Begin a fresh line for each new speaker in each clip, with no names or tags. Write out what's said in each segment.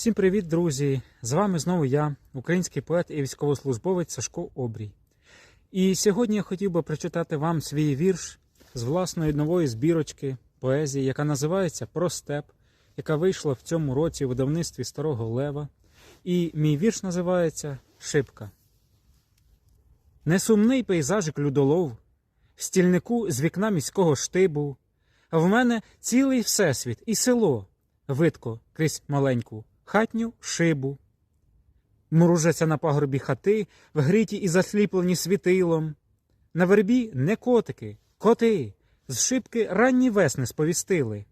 Всім привіт, друзі! З вами знову я, український поет і військовослужбовець Сашко Обрій. І сьогодні я хотів би прочитати вам свій вірш з власної нової збірочки поезії, яка називається Про степ, яка вийшла в цьому році у видавництві Старого Лева. І мій вірш називається Шибка. Несумний пейзажик людолов, стільнику з вікна міського штибу, а в мене цілий всесвіт і село видко крізь маленьку хатню шибу. Мружаться на пагорбі хати, вгріті і засліплені світилом. На вербі не котики, коти, з шибки ранні весни сповістили.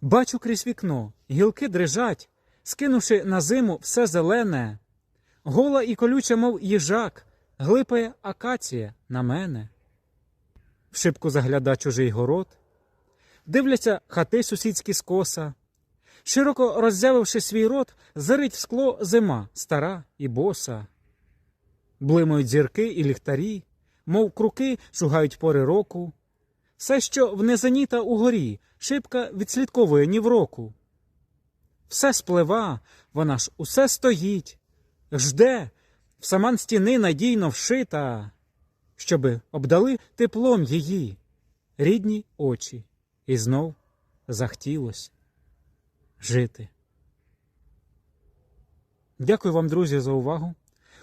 Бачу крізь вікно, гілки дрижать, скинувши на зиму все зелене. Гола і колюча, мов їжак, глипає акація на мене. В шибку загляда чужий город, дивляться хати сусідські скоса. Широко роззявивши свій рот, зарить в скло зима, стара і боса. Блимають зірки і ліхтарі, мов круки шугають пори року. Все, що в низині та угорі, шибка відслідковує ні в року. Все сплива, вона ж усе стоїть, жде, в саман стіни надійно вшита, щоби обдали теплом її рідні очі, і знов захтілось жити. Дякую вам, друзі, за увагу.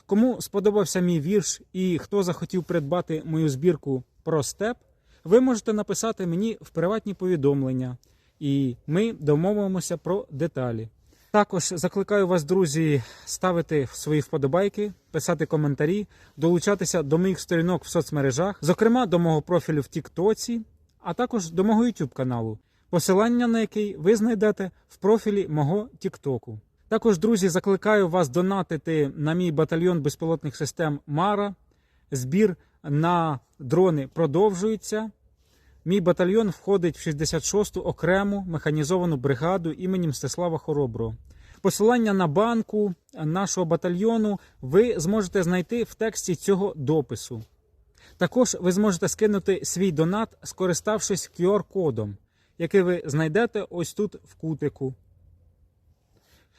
Кому сподобався мій вірш і хто захотів придбати мою збірку про степ, ви можете написати мені в приватні повідомлення, і ми домовимося про деталі. Також закликаю вас, друзі, ставити свої вподобайки, писати коментарі, долучатися до моїх сторінок в соцмережах, зокрема до мого профілю в Тіктоці, а також до мого YouTube каналу, посилання на який ви знайдете в профілі мого Тіктоку. Також, друзі, закликаю вас донатити на мій батальйон безпілотних систем Мара. Збір на дрони продовжується. Мій батальйон входить в 66-ту окрему механізовану бригаду імені Мстислава Хороброго. Посилання на банку нашого батальйону ви зможете знайти в тексті цього допису. Також ви зможете скинути свій донат, скориставшись QR-кодом, який ви знайдете ось тут в кутику.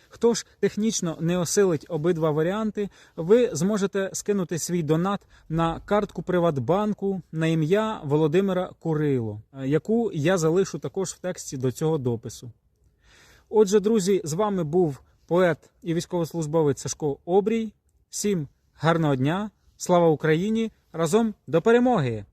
Хто ж технічно не осилить обидва варіанти, ви зможете скинути свій донат на картку Приватбанку на ім'я Володимира Курило, яку я залишу також в тексті до цього допису. Отже, друзі, з вами був поет і військовослужбовець Сашко Обрій. Всім гарного дня, слава Україні! Разом до перемоги!